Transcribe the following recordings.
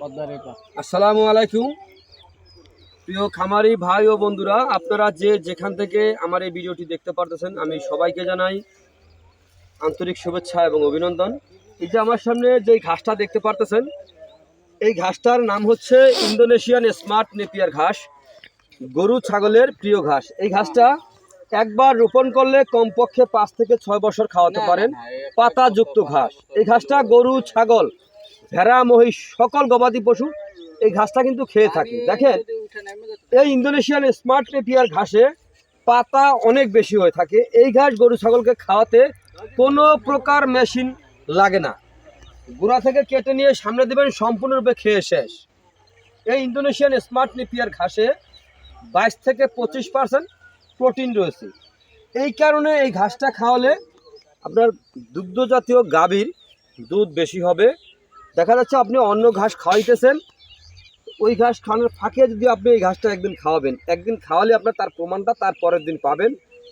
আসসালামু আলাইকুম। প্রিয় খামারি ভাই ও বন্ধুরা আপনারা যে যেখান থেকে আমার এই ভিডিওটি দেখতে পারতেছেন আমি সবাইকে জানাই আন্তরিক শুভেচ্ছা এবং অভিনন্দন। এই যে আমার সামনে যে ঘাসটা দেখতে পারতেছেন এই ঘাসটার নাম হচ্ছে ইন্দোনেশিয়ান স্মার্ট নেপিয়ার ঘাস গরু ছাগলের প্রিয় ঘাস। এই ঘাসটা একবার রোপণ করলে কমপক্ষে পাঁচ থেকে ছয় বছর খাওয়াতে পারেন পাতাযুক্ত ঘাস। এই ঘাসটা গরু ছাগল ভেড়া মহিষ সকল গবাদি পশু এই ঘাসটা কিন্তু খেয়ে থাকে। দেখেন এই ইন্দোনেশিয়ান স্মার্ট নেপিয়ার ঘাসে পাতা অনেক বেশি হয়ে থাকে। এই ঘাস গরু ছাগলকে খাওয়াতে কোনো প্রকার মেশিন লাগে না। গোড়া থেকে কেটে নিয়ে সামনে দেবেন সম্পূর্ণরূপে খেয়ে শেষ। এই ইন্দোনেশিয়ান স্মার্ট নেপিয়ার ঘাসে বাইশ থেকে পঁচিশ পার্সেন্ট প্রোটিন রয়েছে। এই কারণে এই ঘাসটা খাওয়ালে আপনার দুগ্ধ জাতীয় গাভীর দুধ বেশি হবে দেখা যাচ্ছে আপনি অন্য ঘাস খাওয়াইতেছেন, ওই ঘাস খাওয়ানোর ফাঁকে যদি আপনি এই ঘাসটা একদিন খাওয়াবেন, একদিন খাওয়ালে আপনার তার প্রমাণটা তার পরের দিন পাবেন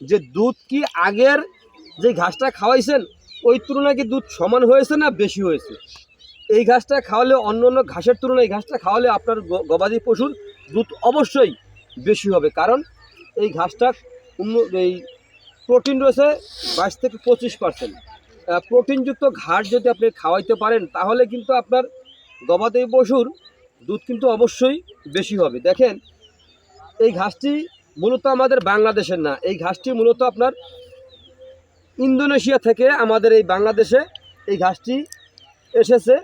যে দুধ কি আগের যে ঘাসটা খাওয়াইছেন, ওই তুলনায় কি দুধ সমান হয়েছে না বেশি হয়েছে? এই ঘাসটা খাওয়ালে অন্য অন্য ঘাসের তুলনায় এই ঘাসটা খাওয়ালে আপনার গবাদি পশুর দুধ অবশ্যই বেশি হবে। কারণ এই ঘাসটা এই প্রোটিন রয়েছে বাইশ থেকে পঁচিশ পার্সেন্ট প্রোটিনযুক্ত ঘাস যদি আপনি খাওয়াইতে পারেন, তাহলে কিন্তু আপনার গবাদি পশুর দুধ কিন্তু অবশ্যই বেশি হবে। দেখেন, এই ঘাসটি মূলত আমাদের বাংলাদেশের না, এই ঘাসটি মূলত আপনার ইন্দোনেশিয়া থেকে আমাদের এই বাংলাদেশে এই ঘাসটি এসেছে।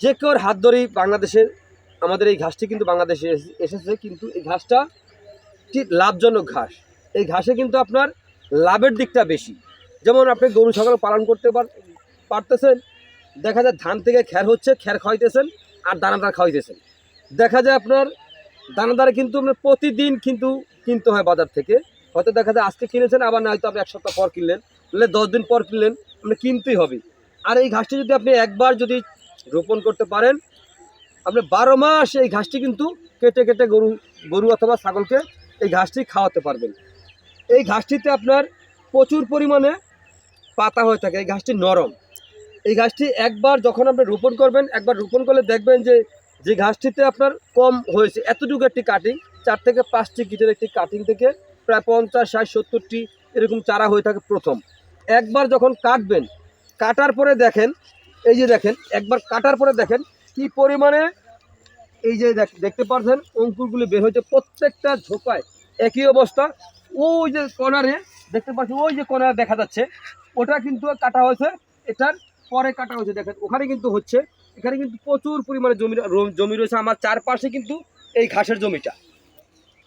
যে কেউর হাত ধরেই বাংলাদেশের, আমাদের এই ঘাসটি কিন্তু বাংলাদেশে এসে- এসেছে, কিন্তু এই ঘাসটা ঠিক লাভজনক ঘাস। এই ঘাসে কিন্তু আপনার লাভের দিকটা বেশি। যেমন আপনি গরু, ছাগল পালন করতে পার পারতেছেন, দেখা যায় ধান থেকে খ্যার হচ্ছে খ্যার খাওয়াইতেছেন আর দানাদার খাওয়াইতেছেন। দেখা যায় আপনার দানাদার কিন্তু আপনার প্রতিদিন কিন্তু কিনতে হয় বাজার থেকে। হয়তো দেখা যায় আজকে কিনেছেন, আবার না হয়তো আপনি এক সপ্তাহ পর কিনলেন নাহলে দশ দিন পর কিনলেন, আপনি কিনতেই হবে। আর এই ঘাসটি যদি আপনি একবার যদি রোপণ করতে পারেন, আপনি বারো মাস এই ঘাসটি কিন্তু কেটে কেটে গরু গরু অথবা ছাগলকে এই ঘাসটি খাওয়াতে পারবেন। এই ঘাসটিতে আপনার প্রচুর পরিমাণে পাতা হয়ে থাকে, এই ঘাসটি নরম। এই ঘাসটি একবার যখন আপনি রোপণ করবেন, একবার রোপণ করলে দেখবেন যে যে ঘাসটিতে আপনার কম হয়েছে, এতটুকু একটি কাটিং চার থেকে পাঁচটি গিটের একটি কাটিং থেকে প্রায় পঞ্চাশ, ষাট, সত্তরটি এরকম চারা হয়ে থাকে প্রথম। একবার যখন কাটবেন, কাটার পরে দেখেন, এই যে দেখেন, একবার কাটার পরে দেখেন কি পরিমাণে এই যে দেখ- দেখতে পাচ্ছেন অঙ্কুরগুলি বের হয়েছে প্রত্যেকটা ঝোপায় একই অবস্থা। ওই যে কর্নারে দেখতে পাচ্ছেন ওই যে কর্নারে দেখা যাচ্ছে, ওটা কিন্তু কাটা হয়েছে, এটার পরে কাটা হয়েছে, দেখেন, ওখানে কিন্তু হচ্ছে, এখানে কিন্তু প্রচুর পরিমাণে জমি জমি রয়েছে, আমার চারপাশে কিন্তু এই ঘাসের জমিটা।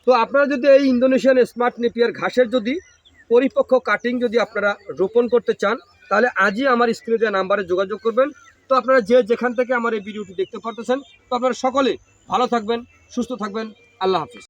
তো আপনারা যদি এই ইন্দোনেশিয়ান স্মার্ট নেপিয়ার ঘাসের যদি পরিপক্ক কাটিং যদি আপনারা রোপণ করতে চান, তাহলে আজই আমার স্ক্রিনে দেওয়া নাম্বারে যোগাযোগ করবেন। তো আপনারা যে যেখান থেকে আমার এই ভিডিওটি দেখতে পারতেছেন, তো আপনারা সকলে ভালো থাকবেন, সুস্থ থাকবেন, আল্লাহ হাফিজ।